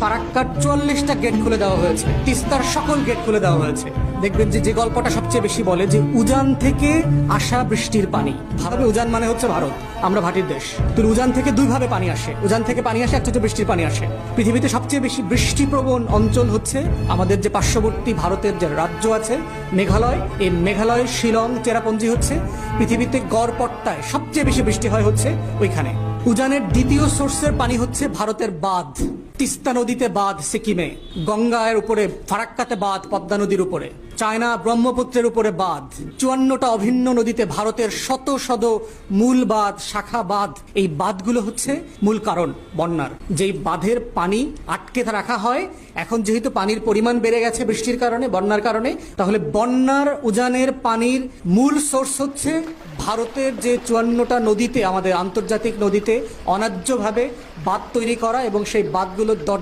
ফারাক্কার চুয়াল্লিশটা gate খুলে দেওয়া হয়েছে। তিস্তার সকল গেট খুলে দেওয়া হয়েছে। দেখবেন যে যে গল্পটা সবচেয়ে বেশি বলে যে, উজান থেকে আসা বৃষ্টির পানি। ভারতে উজান মানে হচ্ছে ভারত, আমরা ভাটির দেশ। তো উজান থেকে দুই ভাবে পানি আসে। উজান থেকে পানি আসে, একটা বৃষ্টির পানি আসে। পৃথিবীতে সবচেয়ে বেশি বৃষ্টিপ্রবণ অঞ্চল হচ্ছে আমাদের যে পার্শ্ববর্তী ভারতের যে রাজ্য আছে, মেঘালয়। এই মেঘালয়, শিলং, চেরাপঞ্জি হচ্ছে পৃথিবীতে গড়পট্টায় সবচেয়ে বেশি বৃষ্টি হয় হচ্ছে ওইখানে। উজানের দ্বিতীয় সোর্সের পানি হচ্ছে ভারতের বাঁধ। তিস্তা নদীতে বাঁধ সিকিমে, গঙ্গার উপরে, ফারাক্কাতে বাঁধ পদ্মা নদীর উপরে, চায়না ব্রহ্মপুত্রের উপরে বাঁধ। চুয়ান্নটা অভিন্ন নদীতে ভারতের শত শত মূল বাঁধ, শাখা বাঁধ, এই বাঁধগুলো হচ্ছে মূল কারণ বন্যার। যেই বাঁধের পানি আটকে রাখা হয়, এখন যেহেতু পানির পরিমাণ বেড়ে গেছে বৃষ্টির কারণে, বন্যার কারণে, তাহলে বন্যার উজানের পানির মূল সোর্স হচ্ছে ভারতের যে চুয়ান্নটা নদীতে আমাদের আন্তর্জাতিক নদীতে অন্যায্যভাবে বাঁধ তৈরি করা এবং সেই বাঁধগুলোর